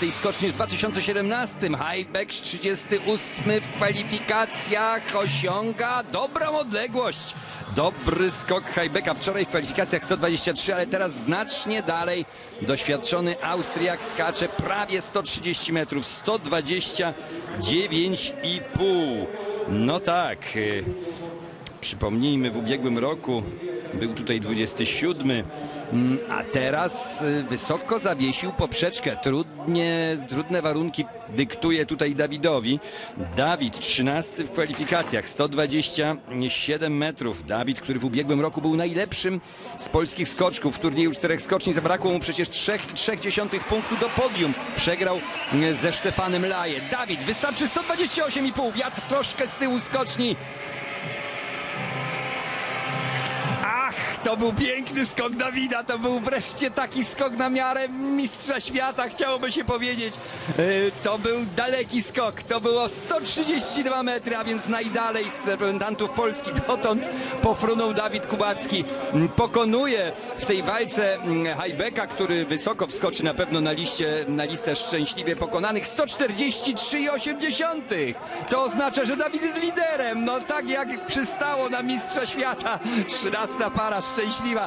Tej skoczni w 2017 Highback 38 w kwalifikacjach osiąga dobrą odległość. Dobry skok Highbacka wczoraj w kwalifikacjach 123, ale teraz znacznie dalej. Doświadczony Austriak skacze prawie 130 metrów, 129,5. No tak. y, Przypomnijmy, w ubiegłym roku był tutaj 27, mm, a teraz y, wysoko zawiesił poprzeczkę. Trudnie, trudne warunki dyktuje tutaj Dawidowi. Dawid 13 w kwalifikacjach, 127 metrów. Dawid, który w ubiegłym roku był najlepszym z polskich skoczków w turnieju czterech skoczni. Zabrakło mu przecież 3,3 punktu do podium. Przegrał y, ze Sztefanem Laje. Dawid, wystarczy 128,5. Wiatr troszkę z tyłu skoczni. To był piękny skok Dawida, to był wreszcie taki skok na miarę mistrza świata, chciałoby się powiedzieć. E, To był daleki skok, to było 132 metry, a więc najdalej z reprezentantów Polski. Dotąd pofrunął Dawid Kubacki. Pokonuje w tej walce Hajbeka, który wysoko wskoczy na pewno na, liście, na listę szczęśliwie pokonanych. 143,8. To oznacza, że Dawid jest liderem. No tak jak przystało na mistrza świata. 13 para そして石井は